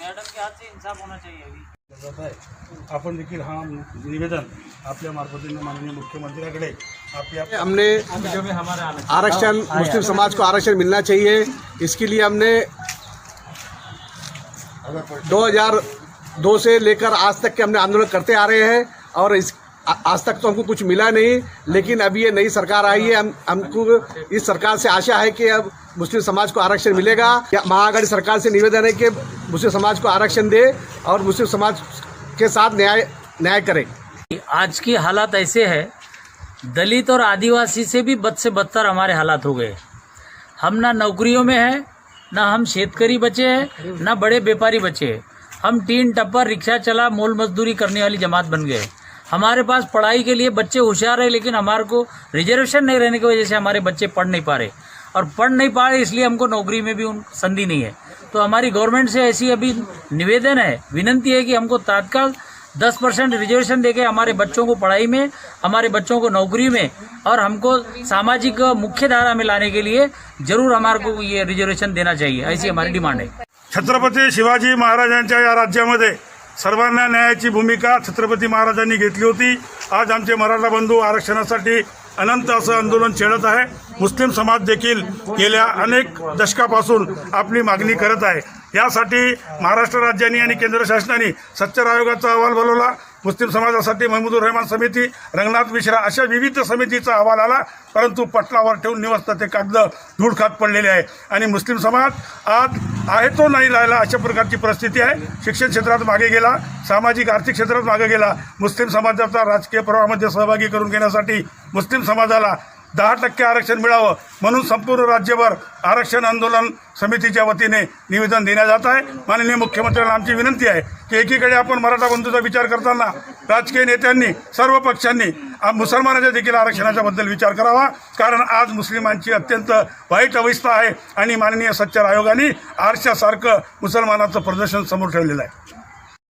इंसाफ होना चाहिए अभी। जात आहे आपण देखील हा निवेदन आपल्या मार्फतीनं माननीय मुख्यमंत्र्याकडे आपल्या हमने आरक्षण मुस्लिम समाज को आरक्षण मिलना चाहिए। इसके लिए हमने 2002 से लेकर आज तक के हमने आंदोलन करते आ रहे हैं और इस आज तक तो हमको कुछ मिला नहीं, लेकिन अभी ये नई सरकार आई है, हम, हमको इस सरकार से आशा है कि अब मुस्लिम समाज को आरक्षण मिलेगा। या महाआघाड़ी सरकार से निवेदन है कि मुस्लिम समाज को आरक्षण दे और मुस्लिम समाज के साथ न्याय न्याय करे। आज की हालात ऐसे है, दलित और आदिवासी से भी बद से बदतर हमारे हालात हो गए। हम ना नौकरियों में हैं, ना हम शेतकरी बचे हैं, ना बड़े व्यापारी बचे हैं। हम टीन टप्पर रिक्शा चला, मोल मजदूरी करने वाली जमात बन गए। हमारे पास पढ़ाई के लिए बच्चे होशियार है लेकिन हमारे को रिजर्वेशन नहीं रहने की वजह से हमारे बच्चे पढ़ नहीं पा रहे। और पढ़ नहीं पा रहे, इसलिए हमको नौकरी में भी उन संधि नहीं है। तो हमारी गवर्नमेंट से ऐसी अभी निवेदन है, विनंती है कि हमको तत्काल दस परसेंट रिजर्वेशन देके हमारे बच्चों को पढ़ाई में, हमारे बच्चों को नौकरी में, और हमको सामाजिक मुख्य धारा में लाने के लिए ज़रूर हमारे को ये रिजर्वेशन देना चाहिए। ऐसी हमारी डिमांड है। छत्रपती शिवाजी महाराजांच्या या राज्यामध्ये सर्वांना न्यायाची भूमिका छत्रपती महाराजांनी घेतली होती. आज आमचे मराठा बंधू आरक्षणासाठी अनंत असं आंदोलन छेडत आहे. मुस्लिम समाज देखील गेल्या अनेक दशकापासून आपली मागणी करत आहे. यासाठी महाराष्ट्र राज्याने आणि केंद्र शासनाने सच्चर आयोगाचा अहवाल बोलवला. मुस्लिम समाजासाठी महमूदुर रहमान समिती रंगनाथ मिश्रा अशा विविध समितीचा अहवाल आला परंतु पटलावर ठेवून निवस्त ते कागद धूळ खात पडलेले आहे. आणि मुस्लिम समाज आज आहे तो नाही राहिला अशा प्रकारची परिस्थिती आहे. शिक्षण क्षेत्रात मागे गेला सामाजिक आर्थिक क्षेत्रात मागे गेला. मुस्लिम समाजाचा राजकीय प्रवाहामध्ये सहभागी करून घेण्यासाठी मुस्लिम समाजाला दहा टक्के आरक्षण मिळावं म्हणून संपूर्ण राज्यभर आरक्षण आंदोलन समितीच्या वतीने निवेदन देण्यात जात आहे. माननीय मुख्यमंत्र्यांना आमची विनंती आहे की एकीकडे आपण मराठा बंधूचा विचार करताना राजकीय नेत्यांनी सर्व पक्षांनी मुसलमानाच्या देखील आरक्षणाच्या बद्दल विचार करावा. कारण आज मुस्लिमांची अत्यंत वाईट अवस्था आहे आणि माननीय सच्चर आयोगाने आरशासारखं मुसलमानाचं प्रदर्शन समोर ठेवलेलं आहे.